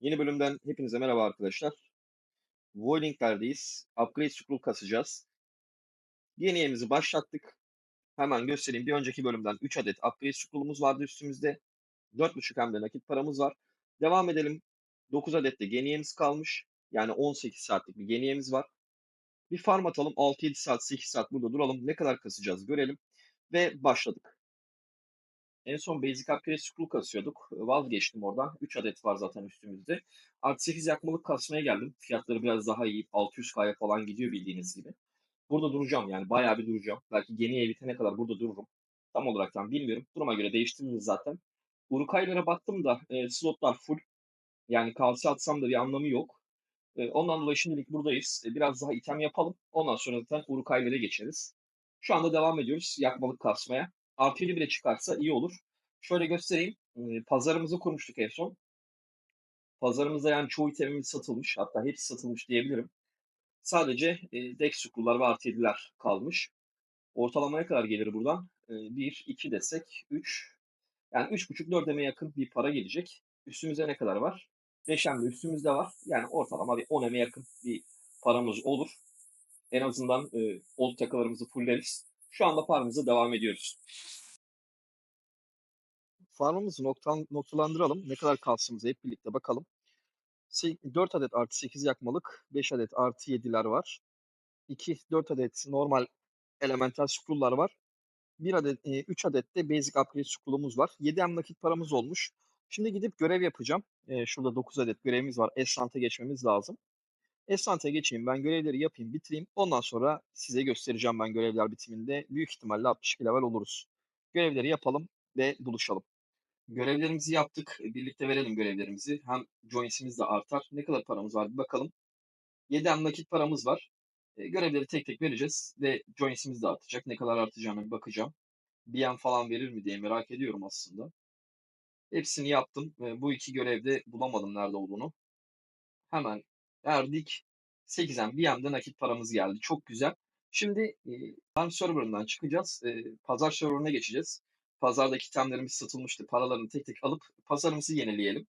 Yeni bölümden hepinize merhaba arkadaşlar. Voiling'lerdeyiz. Upgrade scroll kasacağız. Yeni yerimizi başlattık. Hemen göstereyim. Bir önceki bölümden 3 adet upgrade scroll'umuz vardı üstümüzde. 4.5 hem de nakit paramız var. Devam edelim. 9 adet de geniyemiz kalmış. Yani 18 saatlik bir geniyemiz var. Bir farm atalım. 6-7 saat, 8 saat burada duralım. Ne kadar kasacağız görelim. Ve başladık. En son Basic Upgrade Scroll kasıyorduk. Vazgeçtim oradan. 3 adet var zaten üstümüzde. Artı 8 yakmalık kasmaya geldim. Fiyatları biraz daha iyi. 600K'ya falan gidiyor bildiğiniz gibi. Burada duracağım yani. Bayağı bir duracağım. Belki Geniye bitene kadar burada dururum. Tam olarak tam bilmiyorum. Duruma göre değiştiririz zaten. Urukaylara baktım da e, slotlar full. Yani kalsi atsam da bir anlamı yok. E, ondan dolayı şimdilik buradayız. E, biraz daha item yapalım. Ondan sonra zaten Urukaylara geçeriz. Şu anda devam ediyoruz yakmalık kasmaya. Artı 7 bile çıkarsa iyi olur. Şöyle göstereyim. Pazarımızı kurmuştuk en son. Pazarımızda yani çoğu itemimiz satılmış. Hatta hepsi satılmış diyebilirim. Sadece e, Dex Scroll'lar ve artı 7'ler kalmış. Ortalamaya kadar gelir buradan. E, 1, 2 desek 3. Yani 3,5-4'e yakın bir para gelecek. Üstümüzde ne kadar var? 5 de üstümüzde var. Yani ortalama bir 10 yakın bir paramız olur. En azından e, old takılarımızı fulleriz. Şu anda farmımıza devam ediyoruz. Farmımızı noktan, noktalandıralım. Ne kadar kalsımızı hep birlikte bakalım. 4 adet artı 8 yakmalık, 5 adet artı 7'ler var. 2, 4 adet normal elemental scroll'lar var. 1 adet, 3 adet de basic upgrade scroll'umuz var. 7 hem nakit paramız olmuş. Şimdi gidip görev yapacağım. Şurada 9 adet görevimiz var. Esrant'a geçmemiz lazım. Esrant'a geçeyim. Ben görevleri yapayım, bitireyim. Ondan sonra size göstereceğim ben görevler bitiminde. Büyük ihtimalle 62 level oluruz. Görevleri yapalım ve buluşalım. Görevlerimizi yaptık. Birlikte verelim görevlerimizi. Hem joins'imiz de artar. Ne kadar paramız var bir bakalım. 7 hem nakit paramız var. E, görevleri tek tek vereceğiz ve joins'imiz de artacak. Ne kadar artacağına bir bakacağım. BM falan verir mi diye merak ediyorum aslında. Hepsini yaptım. Bu iki görevde bulamadım nerede olduğunu. Hemen verdik. 8'en BM'de nakit paramız geldi. Çok güzel. Şimdi e, farm server'ından çıkacağız. E, pazar server'ına geçeceğiz. Pazardaki itemlerimiz satılmıştı. Paralarını tek tek alıp pazarımızı yenileyelim.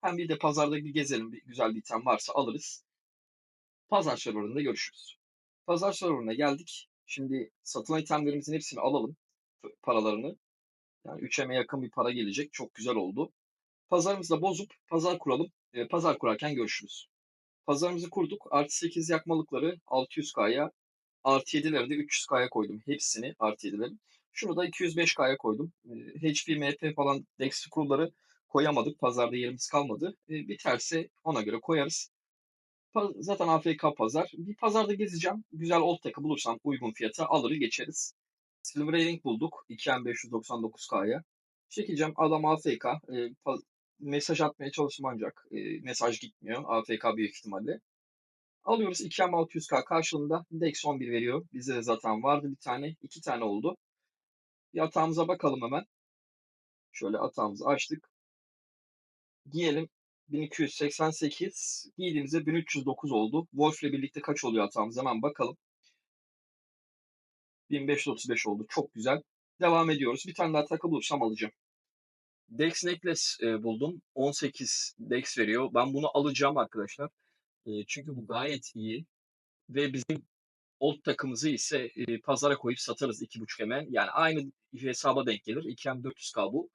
Hem bir de pazarda bir gezelim. Bir güzel bir item varsa alırız. Pazar serverında görüşürüz. Pazar serverına geldik. Şimdi satılan itemlerimizin hepsini alalım. Paralarını. Yani 3M'e yakın bir para gelecek. Çok güzel oldu. Pazarımızı bozup pazar kuralım. E, pazar kurarken görüşürüz. Pazarımızı kurduk. Artı 8 yakmalıkları 600K'ya artı 7'leri de 300K'ya koydum. Hepsini artı 7'leri. Şunu da 205K'ya koydum. HP, MP falan Dex scroll'ları koyamadık. Pazarda yerimiz kalmadı. Biterse ona göre koyarız. Zaten AFK pazar. Bir pazarda gezeceğim. Güzel old takı bulursam uygun fiyata alır geçeriz. Silver Ring bulduk. 2599K'ya. Çekeceğim. Adam AFK. Mesaj atmaya çalıştım ancak e, mesaj gitmiyor. AFK büyük ihtimalle. Alıyoruz 2600K karşılığında Dex 11 veriyor. Bize de zaten vardı bir tane. iki tane oldu. Yatağımıza bakalım hemen. Şöyle atağımızı açtık. Giyelim. 1288. Giydiğimizde 1309 oldu. Wolf ile birlikte kaç oluyor atağımız? Hemen bakalım. 1535 oldu. Çok güzel. Devam ediyoruz. Bir tane daha takı bulursam alacağım. Dex Necklace e, buldum. 18 Dex veriyor. Ben bunu alacağım arkadaşlar. E, çünkü bu gayet iyi. Ve bizim old takımızı ise e, pazara koyup satarız 2.5 hemen. Yani aynı hesaba denk gelir. 2M 400K bu.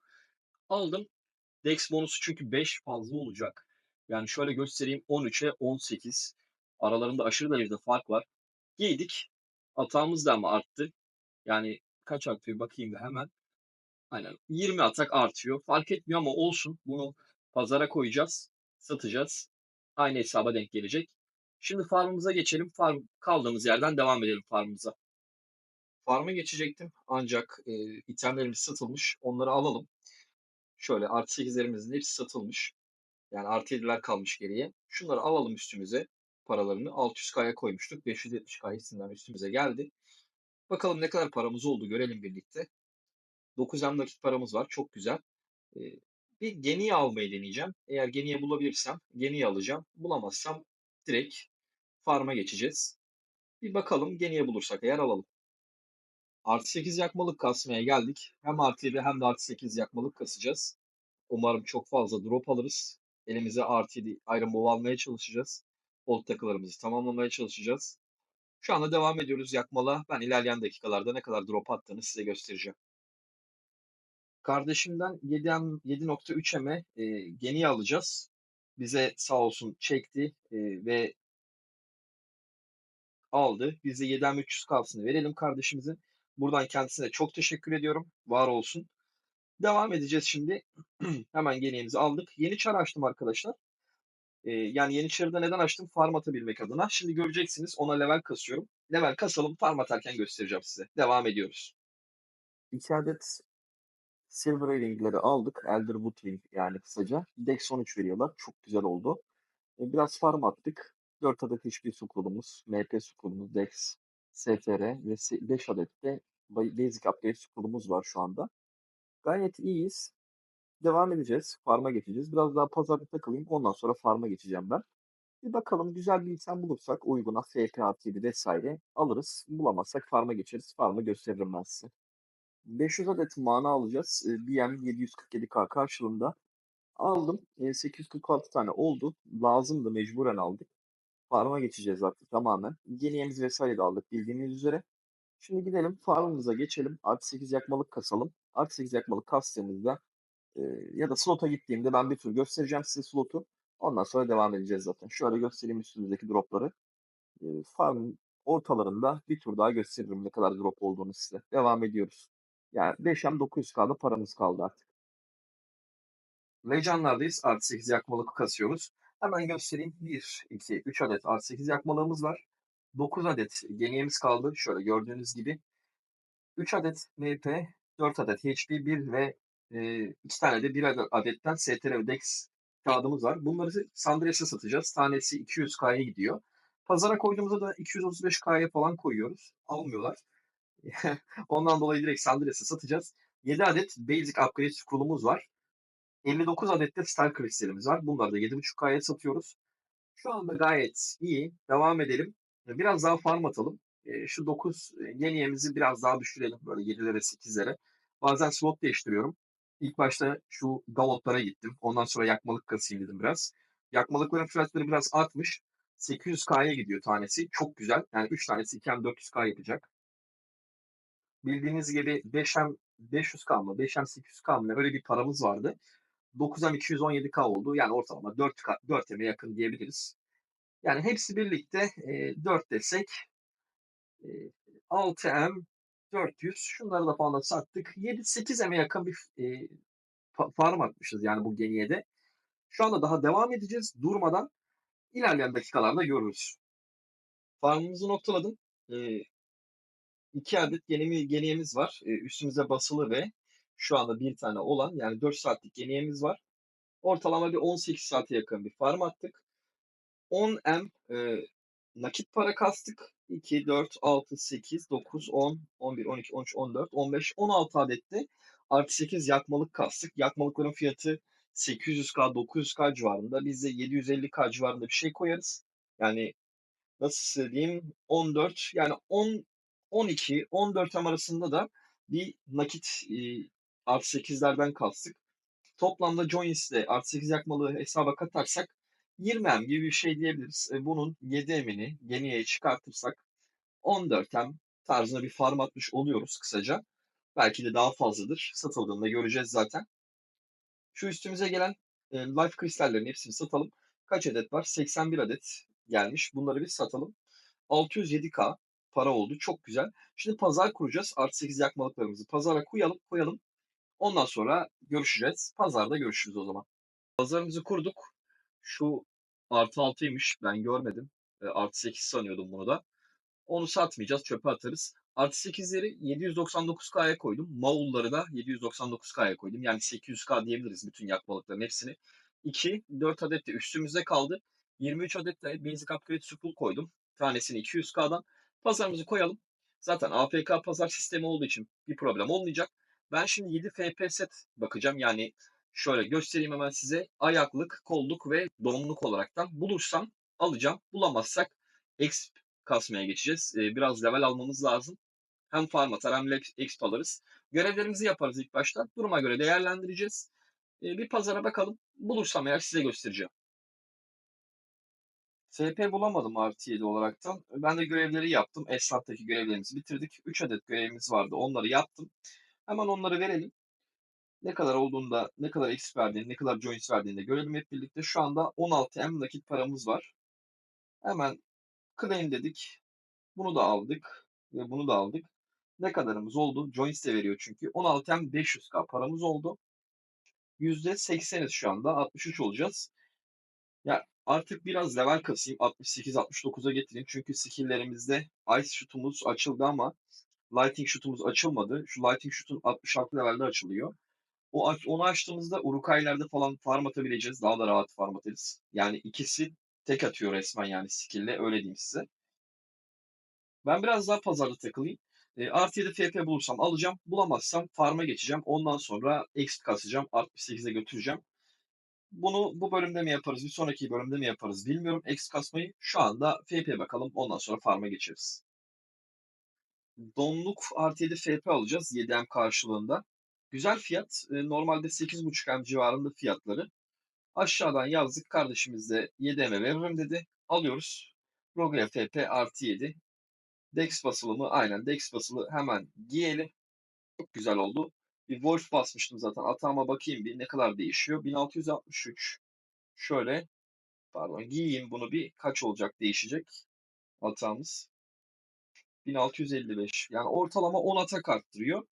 Aldım. Dex bonusu çünkü 5 fazla olacak. Yani şöyle göstereyim 13'e 18. Aralarında aşırı derecede fark var. Giydik. Atağımız da ama arttı. Yani kaç artıyor bakayım da hemen. Aynen 20 atak artıyor. Fark etmiyor ama olsun. Bunu pazara koyacağız. Satacağız. Aynı hesaba denk gelecek. Şimdi farmımıza geçelim. Farm kaldığımız yerden devam edelim farmımıza. Farm'a geçecektim ancak e, itemlerimiz satılmış. Onları alalım. Şöyle artı 8'lerimizin hepsi satılmış. Yani artı 7'ler kalmış geriye. Şunları alalım üstümüze paralarını. 600K'ya koymuştuk. 570K hissesinden üstümüze geldi. Bakalım ne kadar paramız oldu görelim birlikte. 9 hem nakit paramız var. Çok güzel. Ee, bir Geni'yi almayı deneyeceğim. Eğer Geni'yi bulabilirsem Geni'yi alacağım. Bulamazsam direkt farm'a geçeceğiz. Bir bakalım Geni'ye bulursak eğer alalım. Artı 8 yakmalık kasmaya geldik. Hem artı 7 hem de artı 8 yakmalık kasacağız. Umarım çok fazla drop alırız. elimize artı 7 Iron Bow almaya çalışacağız. Hold takılarımızı tamamlamaya çalışacağız. Şu anda devam ediyoruz yakmala. Ben ilerleyen dakikalarda ne kadar drop attığını size göstereceğim. Kardeşimden 7M 7.3M'e e, geni alacağız. Bize sağ olsun çekti e, ve aldı. Biz de 7M300 kalsını verelim kardeşimizin. Buradan kendisine çok teşekkür ediyorum. Var olsun. Devam edeceğiz şimdi. Hemen geniğimizi aldık. Yeni çar açtım arkadaşlar. Ee, yani yeni çarı neden açtım? Farm atabilmek adına. Şimdi göreceksiniz ona level kasıyorum. Level kasalım farm atarken göstereceğim size. Devam ediyoruz. 2 adet Silver Ring'leri aldık. Elder Wood Ring yani kısaca. Dex 13 veriyorlar. Çok güzel oldu. Ee, biraz farm attık. 4 adet HP sukulumuz, MP sukulumuz, Dex, STR ve 5 adet de Basic Upgrade sukulumuz var şu anda. Gayet iyiyiz. Devam edeceğiz. Farm'a geçeceğiz. Biraz daha pazarda takılayım. Ondan sonra farm'a geçeceğim ben. Bir bakalım güzel bir insan bulursak uyguna FP artı 7 vesaire alırız. Bulamazsak farm'a geçeriz. Farm'ı gösteririm ben size. 500 adet mana alacağız. BM 747K karşılığında. Aldım. 846 tane oldu. Lazımdı. Mecburen aldık. Farm'a geçeceğiz artık tamamen. Geniyemiz vesaire de aldık bildiğiniz üzere. Şimdi gidelim farmımıza geçelim. Artı 8 yakmalık kasalım. Artı 8 yakmalık kastığımızda e, ya da slota gittiğimde ben bir tur göstereceğim size slotu. Ondan sonra devam edeceğiz zaten. Şöyle göstereyim üstümüzdeki dropları. E, farm ortalarında bir tur daha gösteririm ne kadar drop olduğunu size. Devam ediyoruz. Yani 5M 900K'da paramız kaldı artık. Legend'lardayız. Artı 8 yakmalık kasıyoruz. Hemen göstereyim. 1, 2, 3 adet artı 8 yakmalığımız var. 9 adet geniyemiz kaldı. Şöyle gördüğünüz gibi. 3 adet MP, 4 adet HP, 1 ve e, 2 tane de 1 adetten STR DEX kağıdımız var. Bunları Sandres'e satacağız. Tanesi 200K'ya gidiyor. Pazara koyduğumuzda da 235K'ya falan koyuyoruz. Almıyorlar. Ondan dolayı direkt Sandres'e satacağız. 7 adet Basic Upgrade Scroll'umuz var. 59 adet de Star kristalimiz var. Bunları da 7.5K'ya satıyoruz. Şu anda gayet iyi. Devam edelim. Biraz daha farm atalım. E, şu 9 yeniyemizi biraz daha düşürelim. Böyle 7'lere 8'lere. Bazen slot değiştiriyorum. İlk başta şu galotlara gittim. Ondan sonra yakmalık kasayım dedim biraz. Yakmalıkların fiyatları biraz artmış. 800K'ya gidiyor tanesi. Çok güzel. Yani 3 tanesi 2M 400K yapacak. Bildiğiniz gibi 5M 500K mı 5M 800K mı öyle bir paramız vardı. 9M 217K oldu. Yani ortalama 4K, 4M'e yakın diyebiliriz. Yani hepsi birlikte e, 4 desek e, 6M 400 şunları da falan sattık. 7-8M'e yakın bir e, farm atmışız yani bu geniyede. Şu anda daha devam edeceğiz durmadan. ilerleyen dakikalarda görürüz. Farmımızı noktaladım. E, iki adet genimi, geniyemiz var. E, üstümüze basılı ve şu anda bir tane olan yani 4 saatlik geniyemiz var. Ortalama bir 18 saate yakın bir farm attık. 10M e, nakit para kastık. 2, 4, 6, 8, 9, 10, 11, 12, 13, 14, 15, 16 adette artı 8 yakmalık kastık. Yakmalıkların fiyatı 800K, 900K civarında. Biz de 750K civarında bir şey koyarız. Yani nasıl söyleyeyim 14 yani 10 12 14 M arasında da bir nakit e, artı 8'lerden kastık. Toplamda Joins'le artı 8 yakmalığı hesaba katarsak 20 M gibi bir şey diyebiliriz. E, bunun 7 M'ini geniye çıkartırsak 14 M tarzında bir farm atmış oluyoruz kısaca. Belki de daha fazladır. Satıldığında göreceğiz zaten. Şu üstümüze gelen e, Life kristallerin hepsini satalım. Kaç adet var? 81 adet gelmiş. Bunları bir satalım. 607K para oldu. Çok güzel. Şimdi pazar kuracağız. Artı 8 yakmalıklarımızı pazara koyalım. koyalım. Ondan sonra görüşeceğiz. Pazarda görüşürüz o zaman. Pazarımızı kurduk. Şu artı 6'ymış. Ben görmedim. E, artı 8 sanıyordum bunu da. Onu satmayacağız. Çöpe atarız. Artı 8'leri 799K'ya koydum. Maulları da 799K'ya koydum. Yani 800K diyebiliriz bütün yakmalıkların hepsini. 2, 4 adet de üstümüzde kaldı. 23 adet de Basic Upgrade Spool koydum. Tanesini 200K'dan. Pazarımızı koyalım. Zaten APK pazar sistemi olduğu için bir problem olmayacak. Ben şimdi 7 FP set bakacağım. Yani şöyle göstereyim hemen size. Ayaklık, kolluk ve donluk olaraktan bulursam alacağım. Bulamazsak exp kasmaya geçeceğiz. Ee, biraz level almamız lazım. Hem farm atar hem exp alırız. Görevlerimizi yaparız ilk başta. Duruma göre değerlendireceğiz. Ee, bir pazara bakalım. Bulursam eğer size göstereceğim. FP bulamadım artı 7 olaraktan. Ben de görevleri yaptım. Esnaf'taki görevlerimizi bitirdik. 3 adet görevimiz vardı. Onları yaptım. Hemen onları verelim. Ne kadar olduğunda, ne kadar exp verdiğini, ne kadar joins verdiğini de görelim hep birlikte. Şu anda 16M nakit paramız var. Hemen claim dedik. Bunu da aldık. Ve bunu da aldık. Ne kadarımız oldu? Joins de veriyor çünkü. 16M 500k paramız oldu. %80'iz şu anda. 63 olacağız. Ya artık biraz level kasayım. 68-69'a getireyim. Çünkü skill'lerimizde Ice Shoot'umuz açıldı ama Lighting Shoot'umuz açılmadı. Şu Lighting Shoot'un 66 levelde açılıyor. O onu açtığımızda Urukay'larda falan farm atabileceğiz. Daha da rahat farm atarız. Yani ikisi tek atıyor resmen yani skill'le öyle diyeyim size. Ben biraz daha pazarda takılayım. E, artı 7 FP bulursam alacağım. Bulamazsam farm'a geçeceğim. Ondan sonra exp kasacağım. 68'e götüreceğim. Bunu bu bölümde mi yaparız, bir sonraki bölümde mi yaparız bilmiyorum. Exp kasmayı şu anda FP bakalım. Ondan sonra farm'a geçeriz. Donluk artı 7 FP alacağız 7M karşılığında. Güzel fiyat. E, Normalde 8.5M civarında fiyatları. Aşağıdan yazdık. Kardeşimiz de 7M'e veririm dedi. Alıyoruz. Rogue FP artı 7. Dex basılımı aynen Dex basılı hemen giyelim. Çok güzel oldu. Bir Wolf basmıştım zaten. Atağıma bakayım bir ne kadar değişiyor. 1663. Şöyle pardon giyeyim bunu bir kaç olacak değişecek atağımız. 1655. Yani ortalama 10 atak arttırıyor.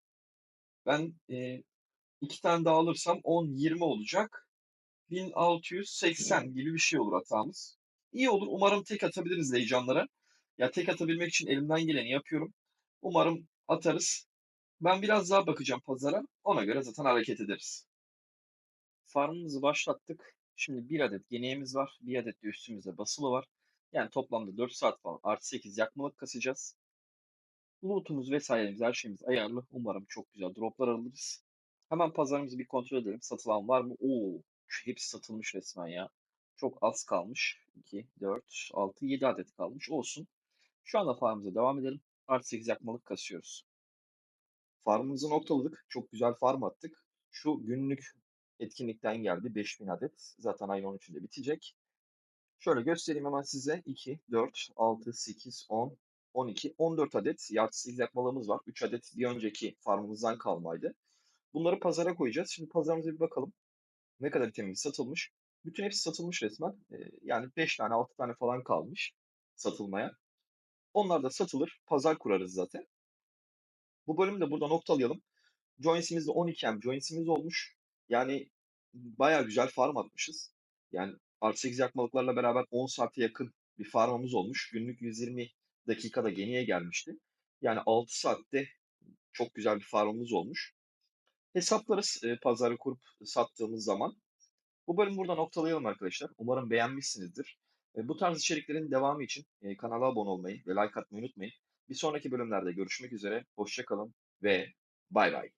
Ben e, iki tane daha alırsam 10-20 olacak. 1680 gibi bir şey olur atağımız. İyi olur. Umarım tek atabiliriz heyecanlara. Ya tek atabilmek için elimden geleni yapıyorum. Umarım atarız. Ben biraz daha bakacağım pazara. Ona göre zaten hareket ederiz. Farmımızı başlattık. Şimdi bir adet geniğimiz var. Bir adet de üstümüzde basılı var. Yani toplamda 4 saat falan artı 8 yakmalık kasacağız. Loot'umuz vesairemiz her şeyimiz ayarlı. Umarım çok güzel droplar alırız. Hemen pazarımızı bir kontrol edelim. Satılan var mı? Oo, hepsi satılmış resmen ya. Çok az kalmış. 2, 4, 6, 7 adet kalmış. Olsun. Şu anda farmımıza devam edelim. Artı 8 yakmalık kasıyoruz. Farmımızı noktaladık. Çok güzel farm attık. Şu günlük etkinlikten geldi 5000 adet. Zaten ayın 13'ünde bitecek. Şöyle göstereyim hemen size. 2, 4, 6, 8, 10, 12, 14 adet yatsız yakmalığımız var. 3 adet bir önceki farmımızdan kalmaydı. Bunları pazara koyacağız. Şimdi pazarımıza bir bakalım. Ne kadar itemimiz satılmış. Bütün hepsi satılmış resmen. Ee, yani 5 tane 6 tane falan kalmış satılmaya. Onlar da satılır. Pazar kurarız zaten. Bu bölümü de burada noktalayalım. Joins'imizde 12M joins'imiz olmuş. Yani baya güzel farm atmışız. Yani artı 8 yakmalıklarla beraber 10 saate yakın bir farmımız olmuş. Günlük 120 dakikada geniye gelmişti. Yani 6 saatte çok güzel bir farmımız olmuş. Hesaplarız e, pazarı kurup sattığımız zaman. Bu bölümü burada noktalayalım arkadaşlar. Umarım beğenmişsinizdir. E, bu tarz içeriklerin devamı için e, kanala abone olmayı ve like atmayı unutmayın. Bir sonraki bölümlerde görüşmek üzere. Hoşçakalın ve bay bay.